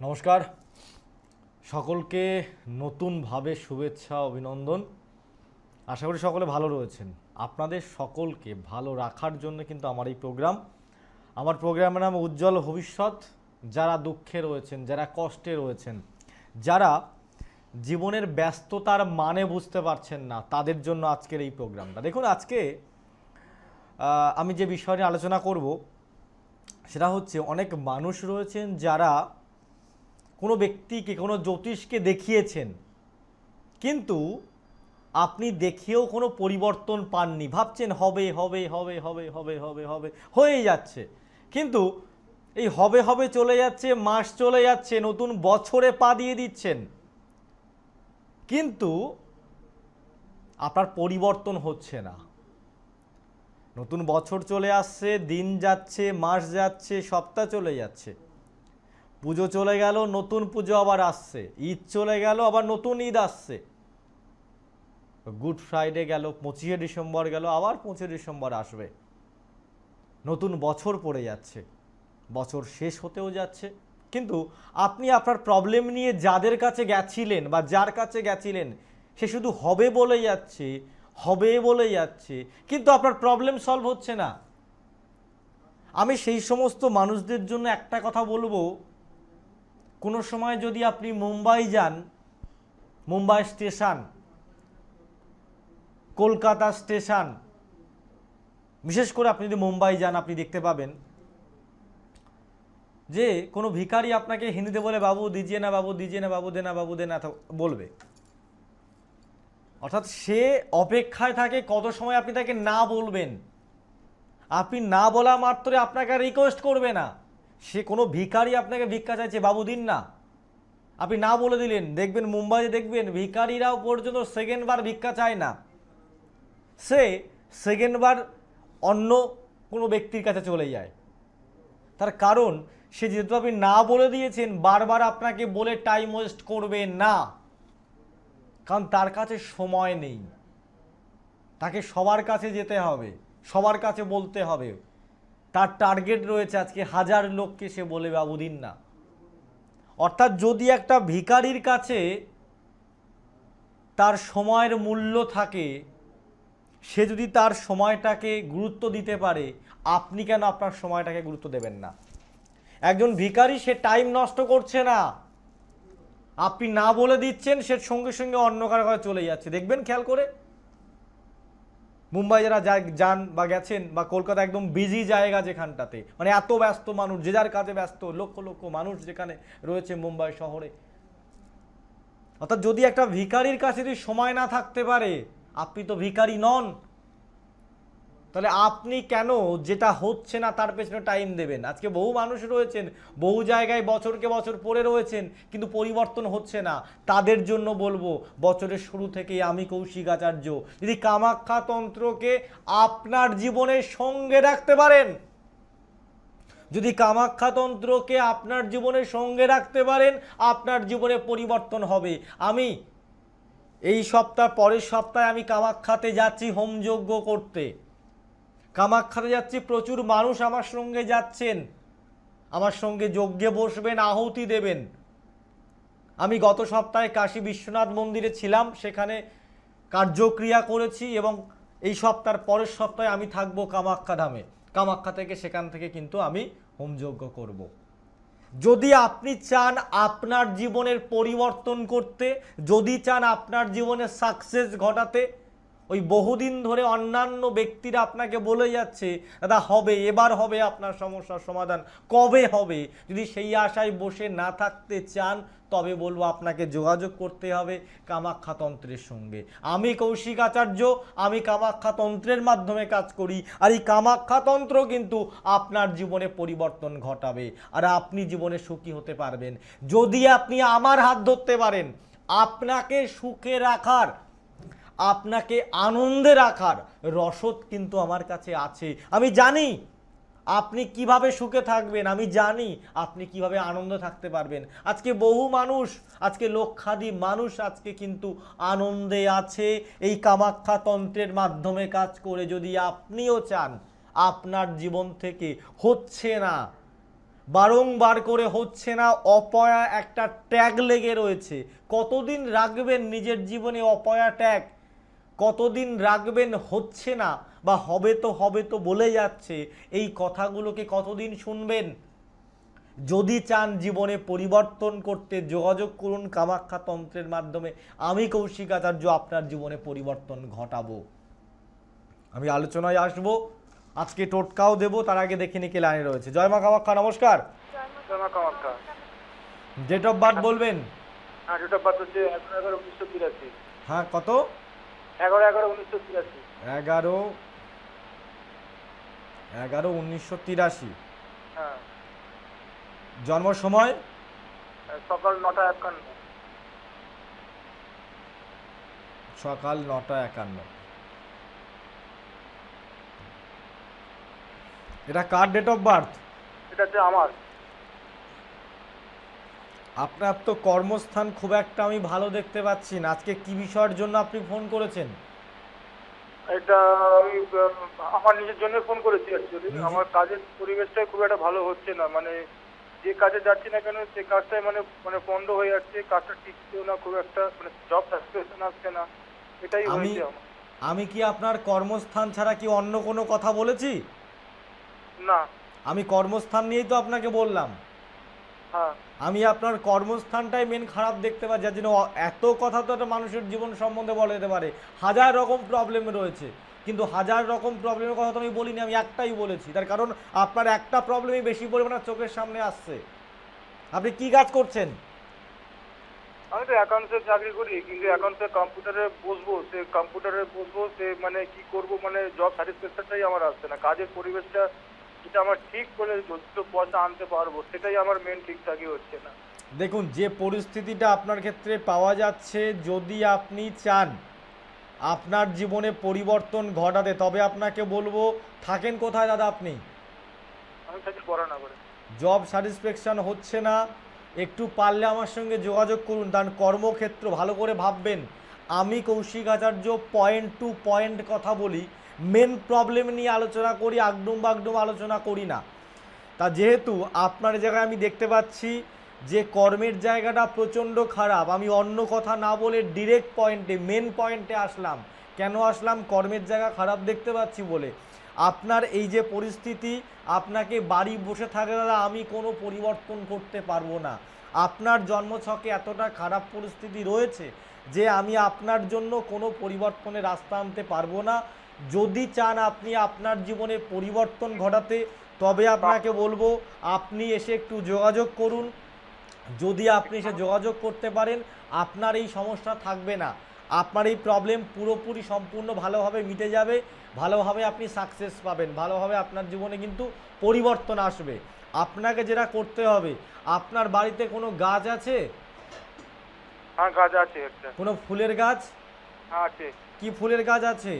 নমস্কার। সকলকে নতুনভাবে শুভেচ্ছা, অভিনন্দন। আশা করি সকলে ভালো রয়েছেন। আপনাদের সকলকে ভালো রাখার জন্য কিন্তু আমার এই প্রোগ্রাম। আমার প্রোগ্রামের নাম উজ্জ্বল ভবিষ্যৎ। যারা দুঃখে রয়েছেন, যারা কষ্টে রয়েছেন, যারা জীবনের ব্যস্ততার মানে বুঝতে পারছেন না, তাদের জন্য আজকের এই প্রোগ্রামটা। দেখুন, আজকে আমি যে বিষয় নিয়ে আলোচনা করব, সেটা হচ্ছে অনেক মানুষ রয়েছেন যারা কোনো ব্যক্তিকে, কোনো জ্যোতিষকে দেখিয়েছেন। কিন্তু আপনি দেখিয়েও কোনো পরিবর্তন পাননি। ভাবছেন, হবে হবে হবে হবে হবে হবে হবে। হয়েই যাচ্ছে। কিন্তু এই হবে হবে চলে যাচ্ছে, মাস চলে যাচ্ছে, নতুন বছরে পা দিয়ে দিচ্ছেন। কিন্তু আপনার পরিবর্তন হচ্ছে না। নতুন বছর চলে আসছে, দিন যাচ্ছে, মাস যাচ্ছে, সপ্তাহ চলে যাচ্ছে। পুজো চলে গেল, নতুন পুজো আবার আসছে। ঈদ চলে গেল, আবার নতুন ঈদ আসছে। গুড ফ্রাইডে গেল, পঁচিশে ডিসেম্বর গেল, আবার পঁচিশে ডিসেম্বর আসবে। নতুন বছর পড়ে যাচ্ছে। বছর শেষ হতেও যাচ্ছে। কিন্তু আপনি আপনার প্রবলেম নিয়ে যাদের কাছে গেছিলেন বা যার কাছে গেছিলেন, সে শুধু হবে বলে যাচ্ছে, হবে বলে যাচ্ছে, কিন্তু আপনার প্রবলেম সলভ হচ্ছে না। আমি সেই সমস্ত মানুষদের জন্য একটা কথা বলব কোনো সময় যদি আপনি মুম্বাই যান, মুম্বাই স্টেশন, কলকাতা স্টেশন, বিশেষ করে আপনি যদি মুম্বাই যান, আপনি দেখতে পাবেন যে কোনো ভিখারি আপনাকে হিন্দিতে বলে, বাবু, দিজিয়ে না, বাবু, দিজিয়ে না, বাবু, দে না, বাবু, দে না বলবে। অর্থাৎ সে অপেক্ষায় থাকে কত সময় আপনি তাকে না বলবেন। আপনি না বলা মাত্রে আপনাকে রিকোয়েস্ট করবে না। সে কোনো ভিখারি আপনাকে ভিক্ষা চাইছে, বাবু দিন না। আপনি না বলে দিলেন, দেখবেন মুম্বাইতে দেখবেন, ভিখারিরাও পর্যন্ত সেকেন্ডবার ভিক্ষা চায় না। সে সেকেন্ডবার অন্য কোনো ব্যক্তির কাছে চলে যায়। তার কারণ, সে যেহেতু আপনি না বলে দিয়েছেন, বারবার আপনাকে বলে টাইম ওয়েস্ট করবে না। কারণ তার কাছে সময় নেই। তাকে সবার কাছে যেতে হবে, সবার কাছে বলতে হবে। তার টার্গেট রয়েছে আজকে হাজার লোককে সে বলে বাবু দিন না। অর্থাৎ যদি একটা ভিখারির কাছে তার সময়ের মূল্য থাকে, সে যদি তার সময়টাকে গুরুত্ব দিতে পারে, আপনি কেন আপনার সময়টাকে গুরুত্ব দেবেন না? একজন ভিখারি সে টাইম নষ্ট করছে না। আপনি না বলে দিচ্ছেন, সে সঙ্গে সঙ্গে অন্য কারও চলে যাচ্ছে। দেখবেন খেয়াল করে? মুম্বাই যারা যান বা গেছেন বা কলকাতা একদম বিজি জায়গা যেখানটাতে মানে এত ব্যস্ত মানুষ, যে যার কাজে ব্যস্ত, লক্ষ লক্ষ মানুষ যেখানে রয়েছে মুম্বাই শহরে। অর্থাৎ যদি একটা ভিকারির কাছে যদি সময় না থাকতে পারে, আপনি তো ভিকারি নন। তাহলে আপনি কেন যেটা হচ্ছে না তার পেছনে টাইম দেবেন? আজকে বহু মানুষ রয়েছেন, বহু জায়গায় বছরকে বছর পড়ে রয়েছেন, কিন্তু পরিবর্তন হচ্ছে না। তাদের জন্য বলব, বছরের শুরু থেকেই আমি কৌশিক আচার্য, যদি কামাখ্যা তন্ত্রকে আপনার জীবনের সঙ্গে রাখতে পারেন, যদি কামাখ্যা তন্ত্রকে আপনার জীবনের সঙ্গে রাখতে পারেন, আপনার জীবনে পরিবর্তন হবে। আমি এই সপ্তাহ, পরের সপ্তাহে আমি কামাখ্যাতে যাচ্ছি হোমযজ্ঞ করতে। কামাখ্যাতে যাচ্ছি, প্রচুর মানুষ আমার সঙ্গে যাচ্ছেন। আমার সঙ্গে যজ্ঞে বসবেন, আহুতি দেবেন। আমি গত সপ্তাহে কাশী বিশ্বনাথ মন্দিরে ছিলাম, সেখানে কার্যক্রিয়া করেছি এবং এই সপ্তাহের পরের সপ্তাহে আমি থাকব কামাখ্যা ধামে। কামাখ্যা থেকে সেখান থেকে কিন্তু আমি হোমযজ্ঞ করব। যদি আপনি চান আপনার জীবনের পরিবর্তন করতে, যদি চান আপনার জীবনে সাকসেস ঘটাতে ওই বহুদিন ধরে অন্যান্য ব্যক্তিরা আপনাকে বলে যাচ্ছে, দাদা, হবে, এবার হবে আপনার সমস্যার সমাধান। কবে হবে? যদি সেই আশায় বসে না থাকতে চান, তবে বলব আপনাকে যোগাযোগ করতে হবে কামাখ্যা তন্ত্রের সঙ্গে। আমি কৌশিক আচার্য আমি কামাখ্যা তন্ত্রের মাধ্যমে কাজ করি। আর এই কামাখ্যা তন্ত্র কিন্তু আপনার জীবনে পরিবর্তন ঘটাবে। আর আপনি জীবনে সুখী হতে পারবেন। যদি আপনি আমার হাত ধরতে পারেন, আপনাকে সুখে রাখার আপনাকে আনন্দে রাখার রসদ কিন্তু আমার কাছে আছে। আমি জানি আপনি কীভাবে সুখে থাকবেন, আমি জানি আপনি কীভাবে আনন্দে থাকতে পারবেন। আজকে বহু মানুষ, আজকে লক্ষাধিক মানুষ আজকে কিন্তু আনন্দে আছে। এই কামাখ্যা তন্ত্রের মাধ্যমে কাজ করে যদি আপনিও চান, আপনার জীবন থেকে হচ্ছে না। বারংবার করে হচ্ছে না, অপয়া একটা ট্যাগ লেগে রয়েছে। কতদিন রাখবেন নিজের জীবনে অপয়া ট্যাগ? কতদিন রাখবেন হচ্ছে না বা হবে তো হবে তো বলে যাচ্ছে এই কথাগুলোকে কতদিন শুনবেন? যদি চান জীবনে পরিবর্তন করতে যোগাযোগ করুন কামাখ্যা তন্ত্রের মাধ্যমে। আমি কৌশিক আচার্য আপনার জীবনে পরিবর্তন ঘটাবো। আমি আলোচনায় আসব আজকে টোটকাও দেব তার আগে দেখে নিকে লাইনে রয়েছে। জয় মা কামাখ্যা নমস্কার। ডেট অফ বার্থ বলবেন? হ্যাঁ ডেট অফ বার্থ হচ্ছে হ্যাঁ কত? এগারো এগারো উনিশশো তিরাশি। এগারো এগারো উনিশশো তিরাশি। হ্যাঁ। জন্ম সময়? সকাল নটা একান্ন। সকাল নটা একান্ন। এটা কার ডেট অফ বার্থ এটা হচ্ছে আমার। আপনার তো কর্মস্থান খুব একটা আমি ভালো দেখতে পাচ্ছি না। আজকে কি বিষয়ের জন্য আপনি ফোন করেছেন? এটা আমি আমার নিজের জন্য ফোন করেছি অ্যাকচুয়ালি আমার কাজের পরিবেশটাই খুব একটা ভালো হচ্ছে না। মানে যে কাজে যাচ্ছি না কেন সে কাজটাই মানে মানে পণ্ড হয়ে যাচ্ছে। কাজটা টিকছেও না খুব একটা মানে জব সাসপেনশন আসছে না। এটাই আমি হয়েছে আমার। আমি কি আপনার কর্মস্থান ছাড়া কি অন্য কোনো কথা বলেছি? না। আমি কর্মস্থান নিয়েই তো আপনাকে বললাম। আমি আপনার কর্মস্থানটাই মেন খারাপ দেখতে পাই যার জন্য এত কথা তো একটা মানুষের জীবন সম্বন্ধে বলা যেতে পারে। হাজার রকম প্রবলেম রয়েছে কিন্তু হাজার রকম প্রবলেমের কথা তো আমি বলিনি আমি একটাই বলেছি। তার কারণ আপনার একটা প্রবলেমই বেশি পরিমাণে চোখের সামনে আসছে। আপনি কি কাজ করছেন? আমি তো অ্যাকাউন্টসে চাকরি করি কিন্তু অ্যাকাউন্টসে কম্পিউটারে বসবো সে কম্পিউটারে বসবো সে মানে কি করব মানে জব স্যাটিসফ্যাকশনটাই আমার আসছে না। কাজের পরিবেশটা যেটা আমার ঠিক করে দুটো পয়সা আনতে পারব সেটাই আমার মেন ঠিকঠাকই হচ্ছে না। দেখুন যে পরিস্থিতিটা আপনার ক্ষেত্রে পাওয়া যাচ্ছে যদি আপনি চান আপনার জীবনে পরিবর্তন ঘটাতে তবে আপনাকে বলব থাকেন কোথায় দাদা আপনি? আমি থাকি করে জব স্যাটিসফ্যাকশন হচ্ছে না একটু পারলে আমার সঙ্গে যোগাযোগ করুন কারণ কর্মক্ষেত্র ভালো করে ভাববেন। আমি Koushik Acharya point to point কথা বলি মেন প্রবলেম নিয়ে আলোচনা করি আগডুম বাগডুম আলোচনা করি না। তা যেহেতু আপনার জায়গায় আমি দেখতে পাচ্ছি যে কর্মের জায়গাটা প্রচণ্ড খারাপ, আমি অন্য কথা না বলে ডিরেক্ট পয়েন্টে মেন পয়েন্টে আসলাম। কেন আসলাম? কর্মের জায়গা খারাপ দেখতে পাচ্ছি বলে। আপনার এই যে পরিস্থিতি, আপনাকে বাড়ি বসে থাকে দাদা আমি কোনো পরিবর্তন করতে পারব না। আপনার জন্মছকে এতটা খারাপ পরিস্থিতি রয়েছে যে আমি আপনার জন্য কোনো পরিবর্তনের রাস্তা আনতে পারব না। যদি চান আপনি আপনার জীবনে পরিবর্তন ঘটাতে তবে আপনাকে বলব আপনি এসে একটু যোগাযোগ করুন। যদি আপনি এসে যোগাযোগ করতে পারেন আপনার এই সমস্যা থাকবে না। আপনার এই প্রবলেম পুরোপুরি সম্পূর্ণ ভালোভাবে মিটে যাবে ভালোভাবে আপনি সাকসেস পাবেন ভালোভাবে আপনার জীবনে কিন্তু পরিবর্তন আসবে। আপনাকে যেটা করতে হবে আপনার বাড়িতে কোনো গাছ আছে? হ্যাঁ গাছ আছে একটা। কোনো ফুলের গাছ? হ্যাঁ আছে। কি ফুলের গাছ আছে?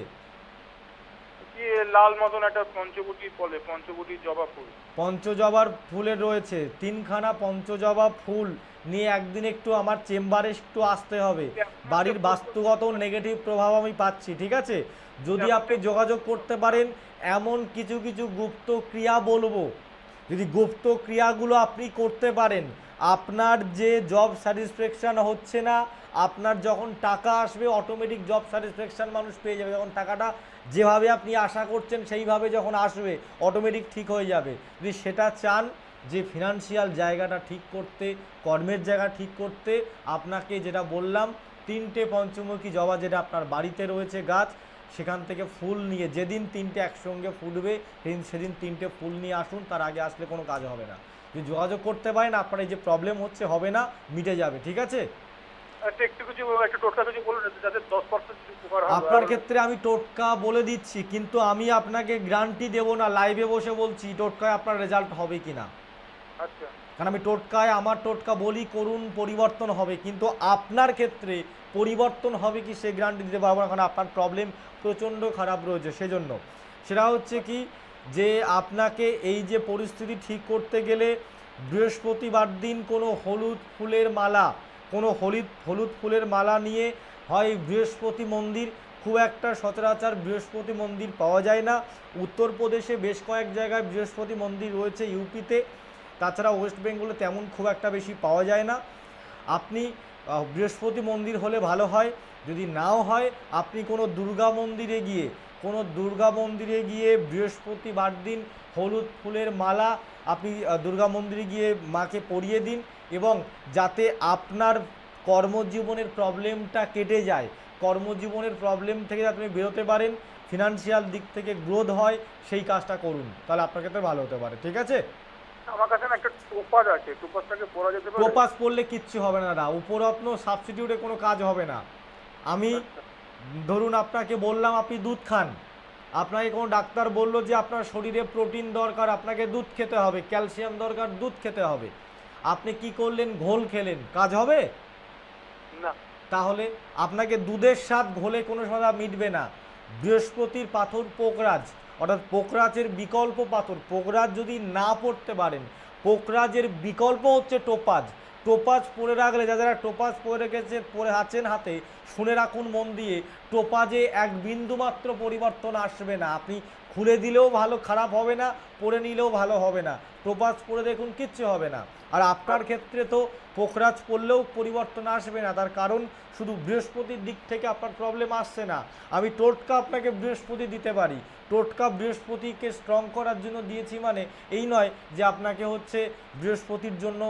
লাল মতন একটা পঞ্চবটি বলে পঞ্চবটি জবা ফুল। পঞ্চজবার ফুলের রয়েছে তিনখানা পঞ্চজবা ফুল নিয়ে একদিন একটু আমার চেম্বারে একটু আসতে হবে। বাড়ির বাস্তুগত নেগেটিভ প্রভাব আমি পাচ্ছি ঠিক আছে? যদি আপনি যোগাযোগ করতে পারেন এমন কিছু কিছু গুপ্ত ক্রিয়া বলব। যদি গুপ্ত ক্রিয়াগুলো আপনি করতে পারেন আপনার যে জব স্যাটিসফ্যাকশান হচ্ছে না, আপনার যখন টাকা আসবে অটোমেটিক জব স্যাটিসফ্যাকশান মানুষ পেয়ে যাবে। যখন টাকাটা যেভাবে আপনি আশা করছেন, সেইভাবে যখন আসবে অটোমেটিক ঠিক হয়ে যাবে। যদি সেটা চান যে ফিনান্সিয়াল জায়গাটা ঠিক করতে, কর্মের জায়গা ঠিক করতে, আপনাকে যেটা বললাম, তিনটে পঞ্চমুখী জবা যেটা আপনার বাড়িতে রয়েছে গাছ, সেখান থেকে ফুল নিয়ে, যেদিন তিনটে একসঙ্গে ফুটবে, সেদিন সেদিন তিনটে ফুল নিয়ে আসুন, তার আগে আসলে কোনো কাজ হবে না। যদি যোগাযোগ করতে পারেন আপনার এই যে প্রবলেম হচ্ছে হবে না মিটে যাবে ঠিক আছে? হয়। আপনার ক্ষেত্রে আমি টোটকা বলে দিচ্ছি কিন্তু আমি আপনাকে গ্যারান্টি দেবো না লাইভে বসে বলছি টোটকায় আপনার রেজাল্ট হবে কি না। আচ্ছা। কারণ আমি টোটকায় আমার টোটকা বলি করুন পরিবর্তন হবে কিন্তু আপনার ক্ষেত্রে পরিবর্তন হবে কি সে গ্যারান্টি দিতে পারব না কারণ আপনার প্রবলেম প্রচণ্ড খারাপ রয়েছে সেজন্য। সেটা হচ্ছে কি যে আপনাকে এই যে পরিস্থিতি ঠিক করতে গেলে বৃহস্পতিবার দিন কোনো হলুদ ফুলের মালা, কোনো হলুদ হলুদ ফুলের মালা নিয়ে হয় বৃহস্পতি মন্দির। খুব একটা সচরাচর বৃহস্পতি মন্দির পাওয়া যায় না। উত্তরপ্রদেশে বেশ কয়েক জায়গায় বৃহস্পতি মন্দির রয়েছে ইউপিতে। তাছাড়া ওয়েস্ট বেঙ্গলে তেমন খুব একটা বেশি পাওয়া যায় না। আপনি বৃহস্পতি মন্দির হলে ভালো হয়। যদি নাও হয়, আপনি কোনো দুর্গা মন্দিরে গিয়ে কোনো দুর্গা মন্দিরে গিয়ে বৃহস্পতিবার দিন হলুদ ফুলের মালা আপনি দুর্গা মন্দিরে গিয়ে মাকে পরিয়ে দিন এবং যাতে আপনার কর্মজীবনের প্রবলেমটা কেটে যায় কর্মজীবনের প্রবলেম থেকে যাতে আপনি বেরোতে পারেন ফিনান্সিয়াল দিক থেকে গ্রোথ হয় সেই কাজটা করুন। তাহলে আপনার ক্ষেত্রে ভালো হতে পারে ঠিক আছে? আমার কাছে একটা টোপাজ আছে টোপাজটাকে পরা যেতে পারে। প্রপাস পড়লে কিচ্ছু হবে না দাদা উপরত্ন সাবস্টিটিউটে কোনো কাজ হবে না। আমি ধরুন আপনাকে বললাম আপনি দুধ খান। আপনাকে কোনো ডাক্তার বলল যে আপনার শরীরে প্রোটিন দরকার আপনাকে দুধ খেতে হবে ক্যালসিয়াম দরকার দুধ খেতে হবে। আপনি কি করলেন? ঘোল খেলেন। কাজ হবে? না। তাহলে আপনাকে দুধের স্বাদ ঘোলে কোনো সময় মিটবে না। বৃহস্পতির পাথর পোকরাজ অর্থাৎ পোকরাজের বিকল্প পাথর। পোকরাজ যদি না পড়তে পারেন পোকরাজের বিকল্প হচ্ছে টোপাজ। টোপাজ পরে রাখলে যা যারা টোপাজ পরে রেখেছে, পরে আছেন হাতে, শুনে রাখুন মন দিয়ে, টোপাজে এক বিন্দু মাত্র পরিবর্তন আসবে না। আপনি খুলে দিলেও ভালো, খারাপ হবে না পরে নিলেও ভালো হবে না। টোপাজ পরে দেখুন, কিচ্ছু হবে না। আর আপনার ক্ষেত্রে তো পোখরাজ পড়লেও পরিবর্তন আসবে না। তার কারণ শুধু বৃহস্পতির দিক থেকে আপনার প্রবলেম আসছে না। আমি টোটকা আপনাকে বৃহস্পতি দিতে পারি। টোটকা বৃহস্পতিকে স্ট্রং করার জন্য দিয়েছি মানে এই নয় যে আপনাকে হচ্ছে বৃহস্পতির জন্য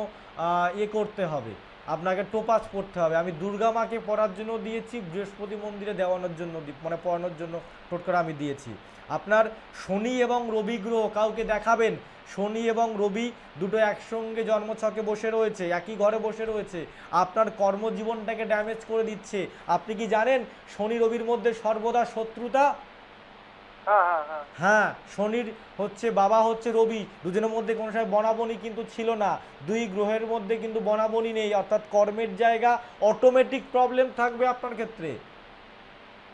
ইয়ে করতে হবে। আপনাকে টোপাস পড়তে হবে। আমি দুর্গা মাকে পড়ার জন্য দিয়েছি, বৃহস্পতি মন্দিরে দেওয়ানোর জন্য মানে পড়ানোর জন্য টোটকাটা আমি দিয়েছি। আপনার শনি এবং রবি গ্রহ কাউকে দেখাবেন? শনি এবং রবি দুটো একসঙ্গে জন্মছকে বসে রয়েছে, একই ঘরে বসে রয়েছে। আপনার কর্মজীবনটাকে ড্যামেজ করে দিচ্ছে। আপনি কি জানেন? শনি রবির মধ্যে সর্বদা শত্রুতা হ্যাঁ হ্যাঁ হ্যাঁ। হ্যাঁ শনির হচ্ছে, বাবা হচ্ছে রবি। দুজনের মধ্যে কোনো সময় বনাবনি কিন্তু ছিল না। দুই গ্রহের মধ্যে কিন্তু বনাবনি নেই। অর্থাৎ কর্মের জায়গা অটোমেটিক প্রবলেম থাকবে আপনার ক্ষেত্রে।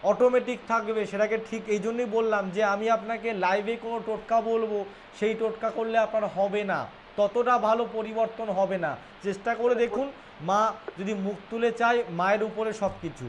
অটোমেটিক থাকবে, সেটাকে ঠিক এই জন্যই বললাম যে আমি আপনাকে লাইভে কোনো টোটকা বলব, সেই টোটকা করলে আপনার হবে না। ততটা ভালো পরিবর্তন হবে না। চেষ্টা করে দেখুন, মা যদি মুখ তুলে চায়, মায়ের উপরে সব কিছু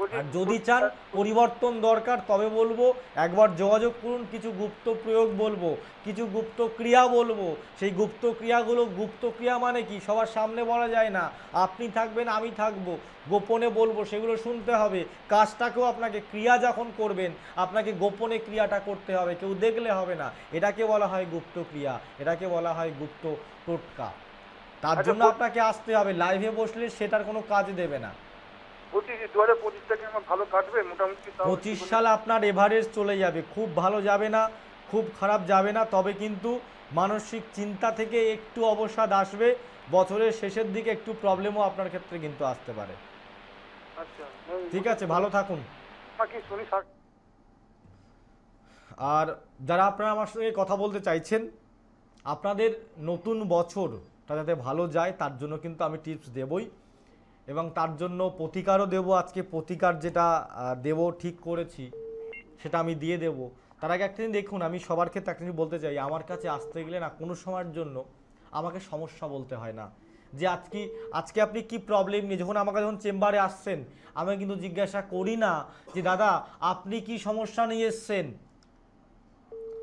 আর যদি চান পরিবর্তন দরকার তবে বলব একবার যোগাযোগ করুন কিছু গুপ্ত প্রয়োগ বলব কিছু গুপ্ত ক্রিয়া বলব। সেই গুপ্ত ক্রিয়াগুলো গুপ্ত ক্রিয়া মানে কি? সবার সামনে বলা যায় না। আপনি থাকবেন আমি থাকব। গোপনে বলব সেগুলো শুনতে হবে। কাজটাকেও আপনাকে ক্রিয়া যখন করবেন আপনাকে গোপনে ক্রিয়াটা করতে হবে। কেউ দেখলে হবে না। এটাকে বলা হয় গুপ্ত ক্রিয়া এটাকে বলা হয় গুপ্ত টোটকা। তার আচ্ছা, জন্য আপনাকে আসতে হবে। লাইভে বসলে সেটার কোনো কাজ দেবে না। পঁচিশ সাল আপনার এভারেজ চলে যাবে খুব ভালো যাবে না খুব খারাপ যাবে না তবে কিন্তু মানসিক চিন্তা থেকে একটু অবসাদ আসবে বছরের শেষের দিকে একটু প্রবলেমও আপনার ক্ষেত্রে কিন্তু আসতে পারে। আচ্ছা ঠিক আছে ভালো থাকুন। আর যারা আপনারা আমার সঙ্গে কথা বলতে চাইছেন আপনাদের নতুন বছরটা যাতে ভালো যায় তার জন্য কিন্তু আমি টিপস দেবই। এবং তার জন্য প্রতিকারও দেব, আজকে প্রতিকার যেটা দেব, ঠিক করেছি, সেটা আমি দিয়ে দেব। তার আগে একটা দেখুন, আমি সবার ক্ষেত্রে একটা বলতে চাই, আমার কাছে আসতে গেলে না, কোনো সময়ের জন্য আমাকে সমস্যা বলতে হয় না। যে আজকে আজকে আপনি কি প্রবলেম নিয়ে, যখন আমাকে যখন চেম্বারে আসছেন, আমি কিন্তু জিজ্ঞাসা করি না যে, দাদা, আপনি কি সমস্যা নিয়ে এসছেন?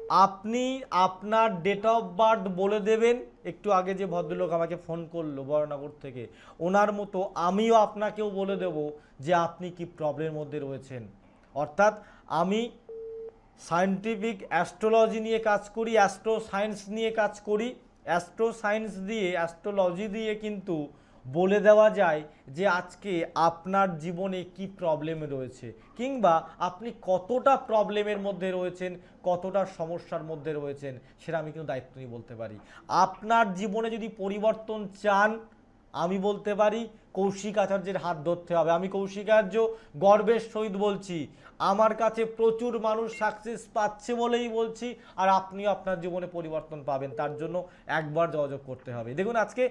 আপনি আপনার ডেট অফ বার্থ বলে দেবেন। একটু আগে যে ভদ্রলোক আমাকে ফোন করল বড়নগর থেকে, ওনার মতো আমিও আপনাকেও বলে দেব যে আপনি কি প্রবলেমের মধ্যে রয়েছেন। অর্থাৎ আমি সায়েন্টিফিক অ্যাস্ট্রোলজি নিয়ে কাজ করি অ্যাস্ট্রো সায়েন্স নিয়ে কাজ করি। অ্যাস্ট্রো সায়েন্স দিয়ে অ্যাস্ট্রোলজি দিয়ে কিন্তু বলে দেওয়া যায় যে আজকে আপনার জীবনে কি প্রবলেম রয়েছে কিংবা আপনি কতটা প্রবলেমের মধ্যে রয়েছেন, কতটা সমস্যার মধ্যে রয়েছেন সেটা আমি কিন্তু দায়িত্ব নিয়ে বলতে পারি। আপনার জীবনে যদি পরিবর্তন চান, আমি বলতে পারি কৌশিক আচার্যের হাত ধরতে হবে। আমি কৌশিক আচার্য গর্বের সহিত বলছি, আমার কাছে প্রচুর মানুষ সাকসেস পাচ্ছে বলেই বলছি আর আপনিও আপনার জীবনে পরিবর্তন পাবেন। তার জন্য একবার যোগাযোগ করতে হবে। দেখুন, আজকে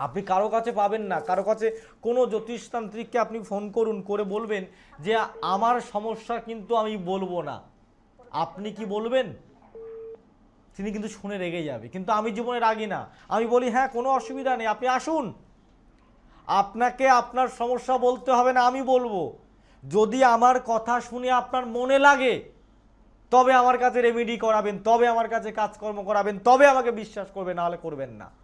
আপনি কারও কাছে পাবেন না। কারও কাছে কোনো জ্যোতিষতান্ত্রিককে আপনি ফোন করুন, করে বলবেন যে, আমার সমস্যা কিন্তু আমি বলব না। আপনি কি বলবেন? তিনি কিন্তু শুনে রেগে যাবে। কিন্তু আমি জীবনে রাগি না। আমি বলি হ্যাঁ কোনো অসুবিধা নেই, আপনি আসুন। আপনাকে আপনার সমস্যা বলতে হবে না, আমি বলব। যদি আমার কথা শুনে আপনার মনে লাগে, তবে আমার কাছে রেমেডি করাবেন, তবে আমার কাছে কাজকর্ম করাবেন, তবে আমাকে বিশ্বাস করবেন নাহলে করবেন না।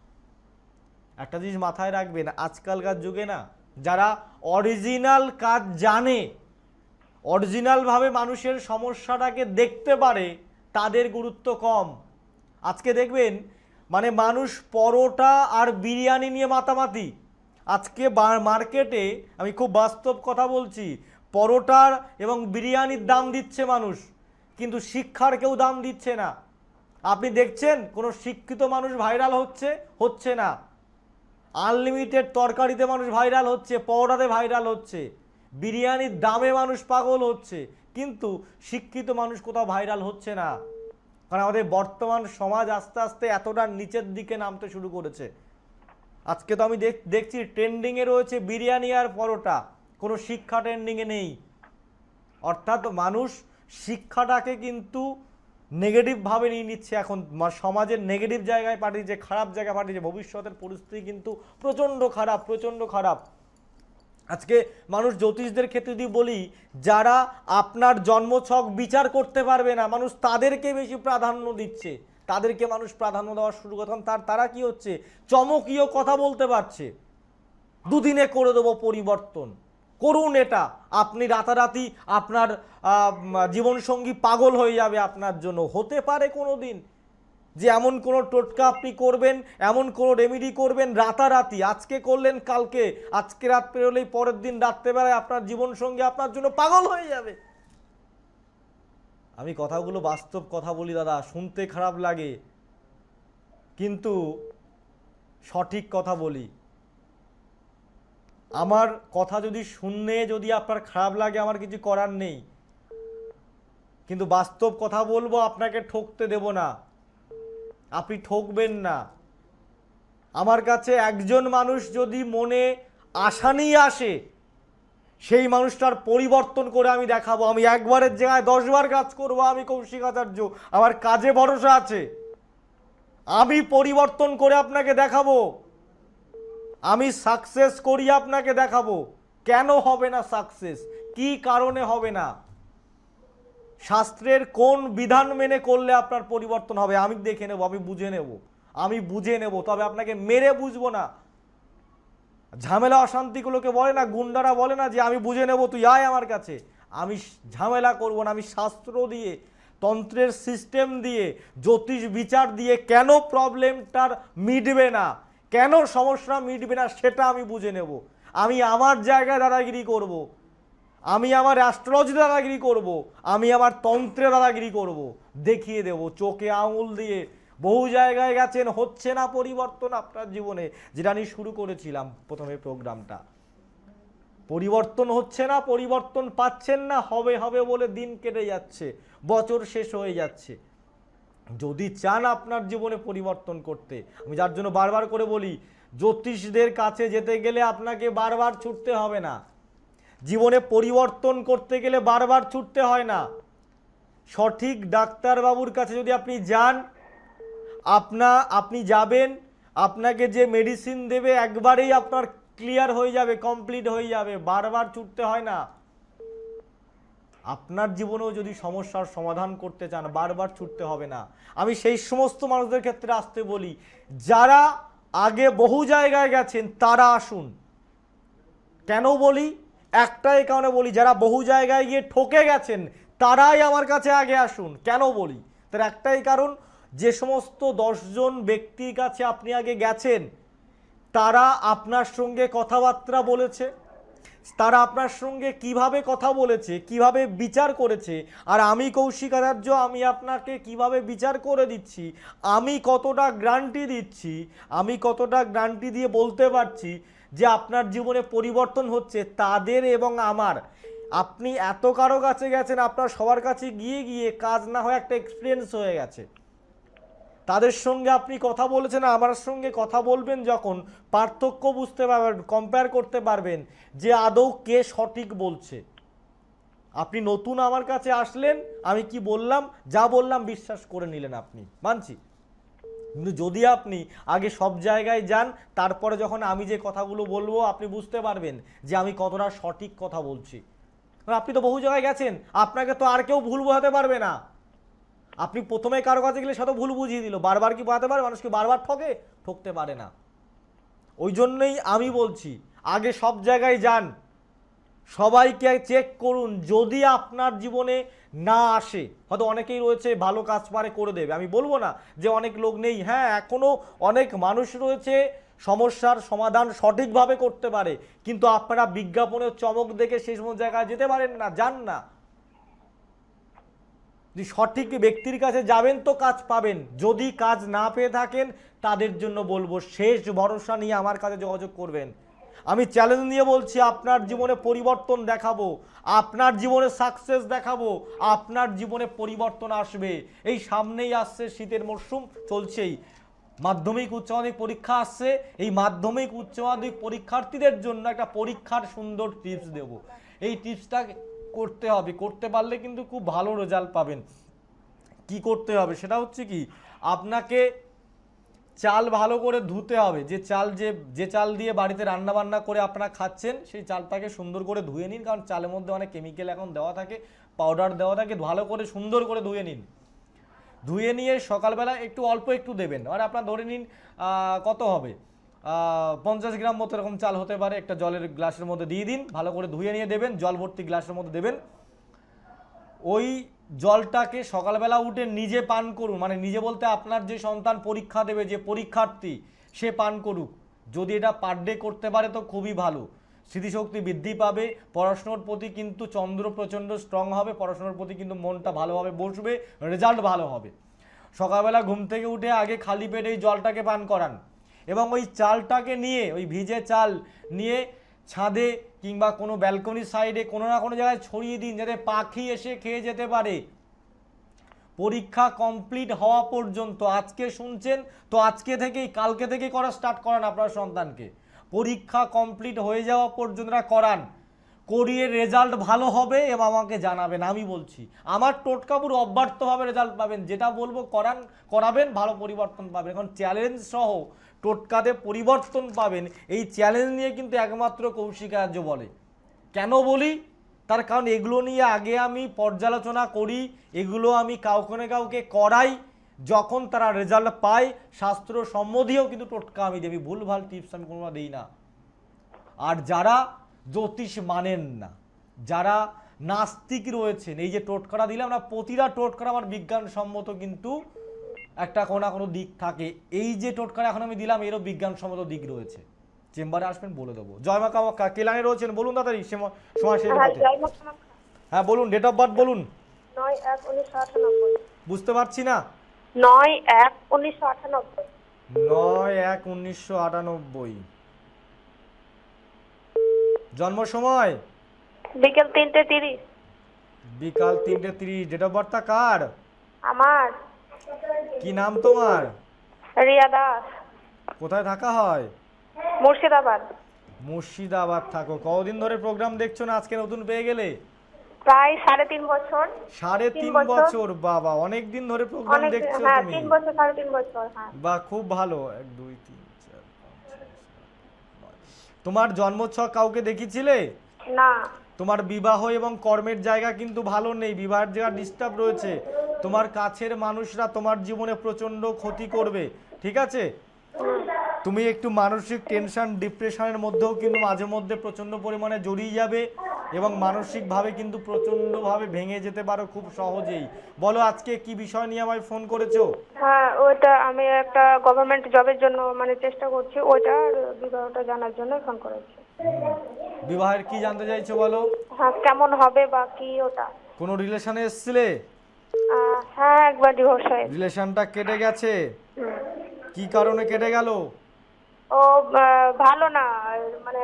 একটা জিনিস মাথায় রাখবেন, আজকালকার যুগে না, যারা অরিজিনাল কাজ জানে অরিজিনালভাবে মানুষের সমস্যাটাকে দেখতে পারে, তাদের গুরুত্ব কম। আজকে দেখবেন মানে মানুষ পরোটা আর বিরিয়ানি নিয়ে মাতামাতি। আজকে মার্কেটে, আমি খুব বাস্তব কথা বলছি, পরোটার এবং বিরিয়ানির দাম দিচ্ছে মানুষ, কিন্তু শিক্ষার কেউ দাম দিচ্ছে না। আপনি দেখছেন, কোনো শিক্ষিত মানুষ ভাইরাল হচ্ছে হচ্ছে না। আনলিমিটেড তরকারিতে মানুষ ভাইরাল হচ্ছে, পরোটাতে ভাইরাল হচ্ছে, বিরিয়ানির দামে মানুষ পাগল হচ্ছে, কিন্তু শিক্ষিত মানুষ কোথাও ভাইরাল হচ্ছে না। কারণ আমাদের বর্তমান সমাজ আস্তে আস্তে এতটা নিচের দিকে নামতে শুরু করেছে। আজকে তো আমি দেখ- দেখছি ট্রেন্ডিংয়ে রয়েছে বিরিয়ানি আর পরোটা, কোনো শিক্ষা ট্রেন্ডিংয়ে নেই। অর্থাৎ মানুষ শিক্ষাটাকে কিন্তু নেগেটিভভাবে নিয়ে নিচ্ছে এখন। সমাজের নেগেটিভ জায়গায় পাঠিয়েছে, খারাপ জায়গায় পাঠিয়েছে। ভবিষ্যতের পরিস্থিতি কিন্তু প্রচণ্ড খারাপ প্রচণ্ড খারাপ। আজকে মানুষ জ্যোতিষদের ক্ষেত্রে যদি বলি, যারা আপনার জন্মছক বিচার করতে পারবে না, মানুষ তাদেরকে বেশি প্রাধান্য দিচ্ছে। তাদেরকে মানুষ প্রাধান্য দেওয়া শুরু করে তখন তার তারা কি হচ্ছে? চমকীয় কথা বলতে পারছে। দুদিনে করে দেবো পরিবর্তন। করুন এটা। আপনি রাতারাতি আপনার জীবনসঙ্গী পাগল হয়ে যাবে আপনার জন্য। হতে পারে কোনো দিন যে এমন কোনো টোটকা আপনি করবেন, এমন কোনো রেমিডি করবেন রাতারাতি। আজকে করলেন, কালকে। আজকে রাত পেরোলেই পরের দিন রাত্রেবেলায় আপনার জীবনসঙ্গী আপনার জন্য পাগল হয়ে যাবে। আমি কথাগুলো বাস্তব কথা বলি দাদা, শুনতে খারাপ লাগে। কিন্তু সঠিক কথা বলি। আমার কথা যদি শুনলে যদি আপনার খারাপ লাগে, আমার কিছু করার নেই। কিন্তু বাস্তব কথা বলব, আপনাকে ঠকতে দেব না। আপনি ঠকবেন না। আমার কাছে একজন মানুষ যদি মনে আশা নিয়ে আসে, সেই মানুষটার পরিবর্তন করে আমি দেখাবো। আমি একবারের জায়গায় দশবার কাজ করব, আমি কৌশিক আচার্য, আমার কাজে ভরসা আছে। আমি পরিবর্তন করে আপনাকে দেখাবো। আমি সাকসেস করি, আপনাকে দেখাবো। কেন হবে না সাকসেস কি কারণে হবে না? শাস্ত্রের কোন বিধান মেনে করলে আপনার পরিবর্তন হবে, আমি দেখে নেব, আমি বুঝে নেব। আমি বুঝে নেব, তবে আপনাকে মেরে বুঝব না। ঝামেলা অশান্তিগুলোকে বলে না, গুন্ডারা বলে না যে, আমি বুঝে নেব, তুই আয় আমার কাছে। আমি ঝামেলা করব না, আমি শাস্ত্র দিয়ে, তন্ত্রের সিস্টেম দিয়ে, জ্যোতিষ বিচার দিয়ে কেন প্রবলেমটার মিটবে না? কেন সমস্যা মিটবে না সেটা আমি বুঝে নেব আমি আমার জায়গায় দাদাগিরি করব। আমি আমার অ্যাস্ট্রোলজি দাদাগিরি করব। আমি আমার তন্ত্রে দাদাগিরি করব। দেখিয়ে দেব, চোখে আঙুল দিয়ে বহু জায়গায় গেছেন, হচ্ছে না পরিবর্তন আপনার জীবনে যেটা আমি শুরু করেছিলাম প্রথমে প্রোগ্রামটা পরিবর্তন হচ্ছে না, পরিবর্তন পাচ্ছেন না, হবে হবে বলে দিন কেটে যাচ্ছে বছর শেষ হয়ে যাচ্ছে যদি চান আপনার জীবনে পরিবর্তন করতে, আমি যার জন্য বারবার করে বলি, জ্যোতিষদের কাছে যেতে গেলে আপনাকে বারবার ছুটতে হবে না। জীবনে পরিবর্তন করতে গেলে বারবার ছুটতে হয় না। সঠিক ডাক্তারবাবুর কাছে যদি আপনি যান, আপনা, আপনি যাবেন, আপনাকে যে মেডিসিন দেবে, একবারেই আপনার ক্লিয়ার হয়ে যাবে কমপ্লিট হয়ে যাবে, বারবার ছুটতে হয় না। আপনার জীবনেও যদি সমস্যার সমাধান করতে চান, বারবার ছুটতে হবে না। আমি সেই সমস্ত মানুষদের ক্ষেত্রে আসতে বলি, যারা আগে বহু জায়গায় গেছেন, তারা আসুন। কেন বলি? একটাই কারণে বলি, যারা বহু জায়গায় গিয়ে ঠকে গেছেন, তারাই আমার কাছে আগে আসুন। কেন বলি? তার একটাই কারণ, যে সমস্ত দশজন ব্যক্তির কাছে আপনি আগে গেছেন, তারা আপনার সঙ্গে কথাবার্তা বলেছে তারা আপনার সঙ্গে কীভাবে কথা বলেছে, কীভাবে বিচার করেছে, আর আমি কৌশিক আচার্য আমি আপনাকে কীভাবে বিচার করে দিচ্ছি, আমি কতটা গ্রান্টি দিচ্ছি, আমি কতটা গ্রান্টি দিয়ে বলতে পারছি যে আপনার জীবনে পরিবর্তন হচ্ছে, তাদের এবং আমার। আপনি এত কারও কাছে গেছেন, আপনার সবার কাছে গিয়ে গিয়ে কাজ না হয় একটা এক্সপিরিয়েন্স হয়ে গেছে। তাদের সঙ্গে আপনি কথা বলেছেন, আমার সঙ্গে কথা বলবেন যখন পার্থক্য বুঝতে পারবেন কম্পেয়ার করতে পারবেন যে আদৌ কে সঠিক বলছে। আপনি নতুন আমার কাছে আসলেন, আমি কি বললাম, যা বললাম বিশ্বাস করে নিলেন আপনি। মানছি? কিন্তু যদি আপনি আগে সব জায়গায় যান, তারপরে যখন আমি যে কথাগুলো বলব, আপনি বুঝতে পারবেন যে আমি কতটা সঠিক কথা বলছি। আপনি তো বহু জায়গায় গেছেন, আপনাকে তো আর কেউ ভুল বোঝাতে পারবে না। আপনি প্রথমে কারও কাছে গেলে সে তো ভুল বুঝিয়ে দিল। বারবার কি বোঝাতে পারে? মানুষকে বারবার ঠকে? ঠকতে পারে না। ওই জন্যই আমি বলছি, আগে সব জায়গায় যান। সবাইকে চেক করুন, যদি আপনার জীবনে না আসে, হয়তো অনেকেই রয়েছে, ভালো কাজ পারে করে দেবে। আমি বলব না যে অনেক লোক নেই। হ্যাঁ এখনও অনেক মানুষ রয়েছে, সমস্যার সমাধান সঠিকভাবে করতে পারে। কিন্তু আপনারা বিজ্ঞাপনের চমক দেখে সেই সমস্ত জায়গায় যেতে পারেন না, যান না। যদি সঠিক ব্যক্তির কাছে যাবেন তো কাজ পাবেন। যদি কাজ না পেয়ে থাকেন, তাদের জন্য বলব শেষ ভরসা নিয়ে আমার কাছে যোগাযোগ করবেন। আমি চ্যালেঞ্জ নিয়ে বলছি, আপনার জীবনে পরিবর্তন দেখাবো, আপনার জীবনে সাকসেস দেখাবো, আপনার জীবনে পরিবর্তন আসবে। এই সামনেই আসছে শীতের মরশুম, চলছেই। মাধ্যমিক, উচ্চ মাধ্যমিক পরীক্ষা আসছে, এই মাধ্যমিক, উচ্চ মাধ্যমিক পরীক্ষার্থীদের জন্য একটা পরীক্ষার সুন্দর টিপস দেব। এই টিপসটা করতে হবে, করতে পারলে কিন্তু খুব ভালো রেজাল্ট পাবেন। কি করতে হবে? সেটা হচ্ছে কি, আপনাকে চাল ভালো করে ধুতে হবে। যে চাল যে যে চাল দিয়ে বাড়িতে রান্না বান্না করে আপনারা খাচ্ছেন, সেই চালটাকে সুন্দর করে ধুয়ে নিন। কারণ চালের মধ্যে অনেক কেমিক্যাল এখন দেওয়া থাকে পাউডার দেওয়া থাকে, ভালো করে সুন্দর করে ধুয়ে নিন। ধুয়ে নিয়ে সকালবেলা একটু অল্প একটু দেবেন। আর আপনার ধরে নিন কত হবে? পঞ্চাশ গ্রাম মতো এরকম চাল হতে পারে। একটা জলের গ্লাসের মধ্যে দিয়ে দিন, ভালো করে ধুয়ে নিয়ে দেবেন, জল ভর্তি গ্লাসের মধ্যে দেবেন। ওই জলটাকে সকালবেলা উঠে নিজে পান করুন। মানে নিজে বলতে আপনার যে সন্তান পরীক্ষা দেবে, যে পরীক্ষার্থী, সে পান করুক। যদি এটা পার ডে করতে পারে তো খুবই ভালো। স্মৃতিশক্তি বৃদ্ধি পাবে, পড়াশোনার প্রতি কিন্তু চন্দ্র প্রচণ্ড স্ট্রং হবে, পড়াশোনার প্রতি কিন্তু মনটা ভালোভাবে বসবে রেজাল্ট ভালো হবে। সকালবেলা ঘুম থেকে উঠে আগে খালি পেটে এই জলটাকে পান করান। এবং ওই চালটাকে নিয়ে, ওই ভিজে চাল নিয়ে ছাদে কিংবা কোনো ব্যালকনির সাইডে কোনো না কোনো জায়গায় ছড়িয়ে দিন যাতে পাখি এসে খেয়ে যেতে পারে। পরীক্ষা কমপ্লিট হওয়া পর্যন্ত আজকে শুনছেন, তো আজকে থেকেই, কালকে থেকেই করা স্টার্ট করান আপনার সন্তানকে। পরীক্ষা কমপ্লিট হয়ে যাওয়া পর্যন্ত করান। করিয়ে রেজাল্ট ভালো হবে এবং আমাকে জানাবেন, আমি বলছি। আমার টোটকাপুর অব্যর্থভাবে রেজাল্ট পাবেন, যেটা বলব করান, করাবেন, ভালো পরিবর্তন পাবেন। এখন চ্যালেঞ্জ সহ টোটকাতে পরিবর্তন পাবেন, এই চ্যালেঞ্জ নিয়ে কিন্তু একমাত্র কৌশিকার্য বলে। কেন বলি? তার কারণ এগুলো নিয়ে আগে আমি পর্যালোচনা করি, এগুলো আমি কাউকে না কাউকে করাই, যখন তারা রেজাল্ট পায়, শাস্ত্র সম্বন্ধীয় কিন্তু টোটকা আমি দেবি, ভুলভাল টিপস আমি কোনো দিই না। আর যারা জ্যোতিষ মানেন না, যারা নাস্তিক রয়েছেন, এই যে টোটকাটা দিলাম না, প্রতিটা টোটকাটা আমার বিজ্ঞানসম্মত কিন্তু একটা কোনো কোনো দিক থাকে। এই যে টোটকাটা এখন আমি দিলাম এরও বিজ্ঞানসম্মত দিক রয়েছে। চেম্বারে আসবেন বলে দেবো। জয় মা কামাক্কা কে। লাইনে রয়েছেন? বলুন তাড়াতাড়ি সেম- সময় শেষ হ্যাঁ হতে। হ্যাঁ বলুন ডেট অফ বার্থ বলুন। নয় এক উনিশশো আটানব্বই। বুঝতে পারছি না? নয় এক উনিশশো আটানব্বই। নয় এক উনিশশো আটানব্বই। জন্ম সময়? বিকেল তিনটে তিরিশ। বিকাল তিনটে তিরিশ। ডেট অফ বার্থটা কার? আমার। কি নাম তোমার? রিয়া দাস। কোথায় থাকা হয়? মুর্শিদাবাদ। মুর্শিদাবাদ থাকো। কতদিন ধরে প্রোগ্রাম দেখছ না আজকে নতুন পেয়ে গেলে? প্রায় সাড়ে তিন বছর। সাড়ে তিন বছর। বাবা অনেক দিন ধরে প্রোগ্রাম দেখছ হ্যাঁ তুমি। তিন বছর সাড়ে তিন বছর হ্যাঁ। বা খুব ভালো। এক দুই তিন চার তোমার জন্মছক কাউকে দেখিছিলে? না। তোমার বিবাহ এবং কর্মের জায়গা কিন্তু ভালো নেই। বিবাহের জায়গা ডিস্টার্ব রয়েছে। তোমার কাছের মানুষরা তোমার জীবনে প্রচণ্ড ক্ষতি করবে ঠিক আছে? তুমি একটু মানসিক টেনশন ডিপ্রেশনের মধ্যেও কিন্তু মাঝে মধ্যে প্রচণ্ড পরিমাণে জড়িয়ে যাবে এবং মানসিকভাবে কিন্তু প্রচন্ডভাবে ভেঙে যেতে পারো খুব সহজেই। বলো আজকে কি বিষয় নিয়ে আমায় ফোন করেছ? হ্যাঁ ওইটা আমি একটা গভর্নমেন্ট জবের জন্য মানে চেষ্টা করছি ওইটা বিবাহটা জানার জন্য ফোন করেছি। বিবাহের কি জানতে চাইছো বলো? হ্যাঁ কেমন হবে বা কি ওটা? কোনো রিলেশনে এসছিলে? হ্যাঁ একবার ডিভোর্স হয়ে রিলেশনটা কেটে গেছে? কি কারণে কেটে গেল? ও ভালো না মানে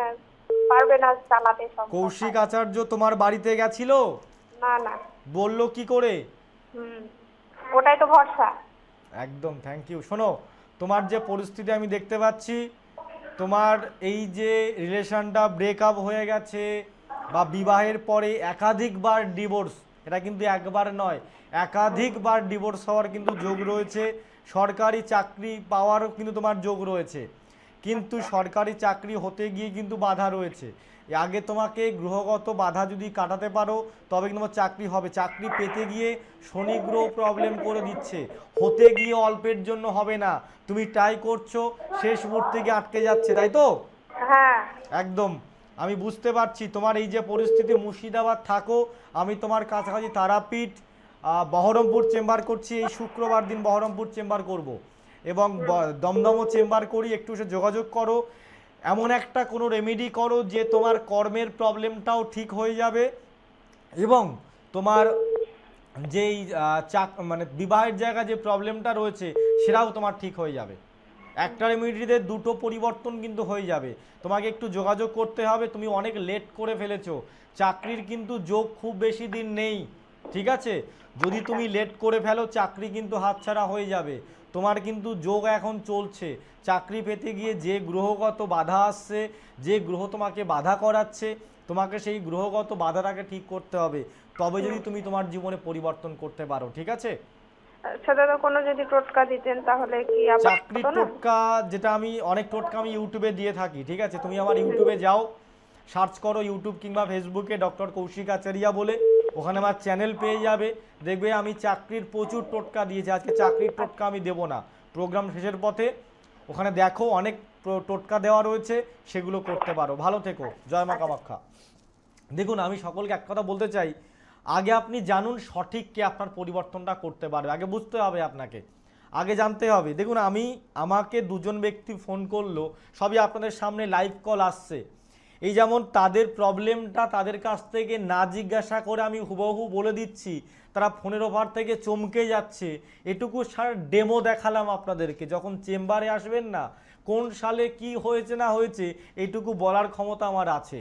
পারবে না চালাতে সব। কৌশিক আচার্য তোমার বাড়িতে গেছিল? না না। বলল কি করে? হুম ওটাই তো ভরসা। একদম থ্যাংক ইউ শোনো তোমার যে পরিস্থিতি আমি দেখতে পাচ্ছি তোমার এই যে রিলেশনটা ব্রেকআপ হয়ে গেছে বা বিবাহের পরে একাধিকবার ডিভোর্স এটা কিন্তু একবার নয় একাধিকবার ডিভোর্স হওয়ার কিন্তু যোগ রয়েছে। সরকারি চাকরি পাওয়ারও কিন্তু তোমার যোগ রয়েছে। কিন্তু সরকারি চাকরি হতে গিয়ে কিন্তু বাধা রয়েছে। আগে তোমাকে গ্রহগত বাধা যদি কাটাতে পারো তবে কিন্তু তোমার চাকরি হবে। চাকরি পেতে গিয়ে শনি গ্রহ প্রবলেম করে দিচ্ছে। হতে গিয়ে অল্পের জন্য হবে না। তুমি ট্রাই করছ শেষ মুহূর্তে গিয়ে আটকে যাচ্ছে তাই তো? হ্যাঁ। একদম। আমি বুঝতে পারছি, তোমার এই যে পরিস্থিতি মুর্শিদাবাদ থাকো, আমি তোমার কাছাকাছি তারাপীঠ বহরমপুর চেম্বার করছি, এই শুক্রবার দিন বহরমপুর চেম্বার করব। এবং দমদমও চেম্বার করি, একটু সে যোগাযোগ করো। এমন একটা কোনো রেমেডি করো যে তোমার কর্মের প্রবলেমটাও ঠিক হয়ে যাবে এবং তোমার যেই চাক মানে বিবাহের জায়গা যে প্রবলেমটা রয়েছে, সেটাও তোমার ঠিক হয়ে যাবে। একটা রেমিডিতে দুটো পরিবর্তন কিন্তু হয়ে যাবে। তোমাকে একটু যোগাযোগ করতে হবে, তুমি অনেক লেট করে ফেলেছো। চাকরির কিন্তু যোগ খুব বেশি দিন নেই, ঠিক আছে? যদি তুমি লেট করে ফেলো, চাকরি কিন্তু হাতছাড়া হয়ে যাবে। তোমার কিন্তু যোগ এখন চলছে। চাকরি পেতে গিয়ে যে গ্রহগত বাধা আসছে, যে গ্রহ তোমাকে বাধা করাচ্ছে, তোমাকে সেই গ্রহগত বাধাটাকে ঠিক করতে হবে। তবে যদি তুমি তোমার জীবনে পরিবর্তন করতে পারো, ঠিক আছে? আচ্ছা টোটকা যেটা আমি, অনেক টোটকা আমি ইউটিউবে দিয়ে থাকি, ঠিক আছে? তুমি আমার ইউটিউবে যাও সার্চ করো ইউটিউব কিংবা ফেসবুকে ডক্টর কৌশিক আচারিয়া বলে, ওখানে আমার চ্যানেল পেয়ে যাবে। দেখবে আমি চাকরির প্রচুর টোটকা দিয়েছি, আজকে চাকরির টোটকা আমি দেবো না। প্রোগ্রাম শেষের পথে ওখানে দেখো অনেক টোটকা দেওয়া রয়েছে, সেগুলো করতে পারো। ভালো থেকো। জয় মা কামাখ্যা। দেখুন, আমি সকলকে এক কথা বলতে চাই আগে আপনি জানুন সঠিক কে আপনার পরিবর্তনটা করতে পারবে। আগে বুঝতে হবে আপনাকে। আগে জানতে হবে। দেখুন, আমি আমাকে দুজন ব্যক্তি ফোন করল, সবই আপনাদের সামনে লাইভ কল আসছে। এই যেমন তাদের প্রবলেমটা তাদের কাছ থেকে না জিজ্ঞাসা করে আমি হুবহু বলে দিচ্ছি, তারা ফোনের ওভার থেকে চমকে যাচ্ছে। এটুকু সার ডেমো দেখালাম আপনাদেরকে। যখন চেম্বারে আসবেন না, কোন সালে কি হয়েছে না হয়েছে এইটুকু বলার ক্ষমতা আমার আছে।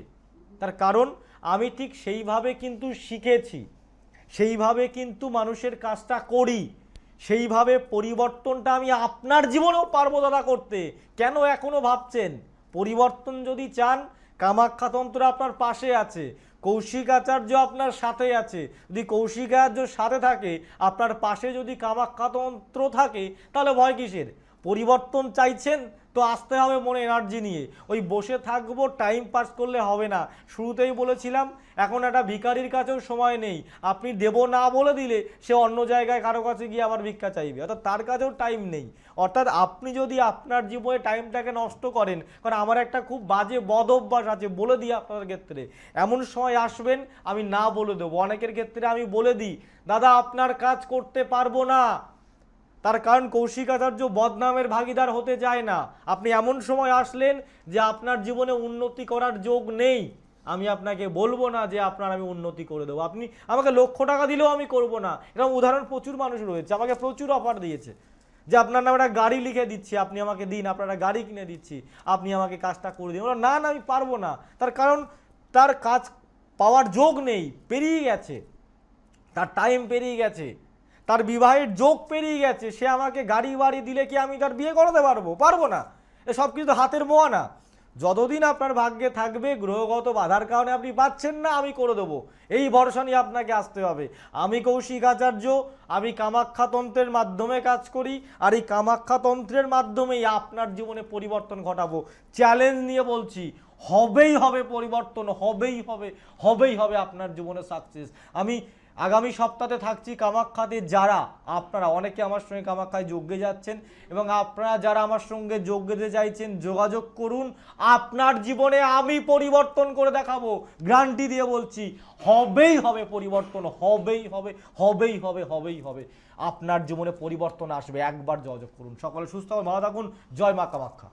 তার কারণ আমি ঠিক সেইভাবে কিন্তু শিখেছি, সেইভাবে কিন্তু মানুষের কাজটা করি, সেইভাবে পরিবর্তনটা আমি আপনার জীবনেও পারব দাদা করতে। কেন এখনও ভাবছেন? পরিবর্তন যদি চান, কামাখ্যাতন্ত্র আপনার পাশে আছে কৌশিক আচার্য আপনার সাথে আছে। যদি কৌশিক আচার্য সাথে থাকে, আপনার পাশে যদি কামাখ্যাতন্ত্র থাকে, তাহলে ভয় কিসের? পরিবর্তন চাইছেন, তো আসতে হবে মনে এনার্জি নিয়ে। ওই বসে থাকব টাইম পাস করলে হবে না। শুরুতেই বলেছিলাম, এখন একটা ভিখারির কাছেও সময় নেই। আপনি দেব না বলে দিলে সে অন্য জায়গায় কারও কাছে গিয়ে আবার ভিক্ষা চাইবে। অর্থাৎ তার কাছেও টাইম নেই। অর্থাৎ আপনি যদি আপনার জীবনে টাইমটাকে নষ্ট করেন, কারণ আমার একটা খুব বাজে বদ অভ্যাস আছে, বলে দিই আপনার ক্ষেত্রে। এমন সময় আসবেন, আমি না বলে দেবো। অনেকের ক্ষেত্রে আমি বলে দিই, দাদা, আপনার কাজ করতে পারব না। তার কারণ কৌশিক আচার্য বদনামের ভাগিদার হতে চায় না। আপনি এমন সময় আসলেন যে আপনার জীবনে উন্নতি করার যোগ নেই। আমি আপনাকে বলব না যে আপনার আমি উন্নতি করে দেবো। আপনি আমাকে লক্ষ টাকা দিলেও আমি করব না। এরকম উদাহরণ প্রচুর মানুষ রয়েছে, আমাকে প্রচুর অফার দিয়েছে। যে আপনার নামে একটা গাড়ি লিখে দিচ্ছি, আপনি আমাকে দিন, আপনার গাড়ি কিনে দিচ্ছি, আপনি আমাকে কাজটা করে দিন। ওরা, না না, আমি পারব না। তার কারণ তার কাজ পাওয়ার যোগ নেই, পেরিয়ে গেছে। তার টাইম পেরিয়ে গেছে। তার বিবাহের যোগ পেরিয়ে গেছে, সে আমাকে গাড়ি বাড়ি দিলে কি আমি তার বিয়ে করাতে পারব? পারব না। এ সব কিছু হাতের মোয়া না। যতদিন আপনার ভাগ্যে থাকবে, গ্রহগত বাধার কারণে আপনি পাচ্ছেন না, আমি করে দেবো। এই ভরসা নিয়ে আপনাকে আসতে হবে। আমি কৌশিক আচার্য, আমি কামাখ্যাতন্ত্রের মাধ্যমে কাজ করি, আর এই কামাখ্যাতন্ত্রের মাধ্যমেই আপনার জীবনে পরিবর্তন ঘটাবো। চ্যালেঞ্জ নিয়ে বলছি, হবেই হবে পরিবর্তন, হবেই হবে হবেই হবে আপনার জীবনে সাকসেস আমি আগামী সপ্তাহে থাকছি কামাখ্যাতে যারা, আপনারা অনেকে আমার সঙ্গে কামাখ্যায় যোগ্যে যাচ্ছেন এবং আপনারা যারা আমার সঙ্গে যোগ দিতে চাইছেন যোগাযোগ করুন। আপনার জীবনে আমি পরিবর্তন করে দেখাবো। গ্রান্টি দিয়ে বলছি, হবেই হবে পরিবর্তন, হবেই হবে হবেই হবে হবেই হবে। আপনার জীবনে পরিবর্তন আসবে, একবার যোগাযোগ করুন। সকলে সুস্থ হবে ভালো থাকুন। জয় মা কামাখ্যা।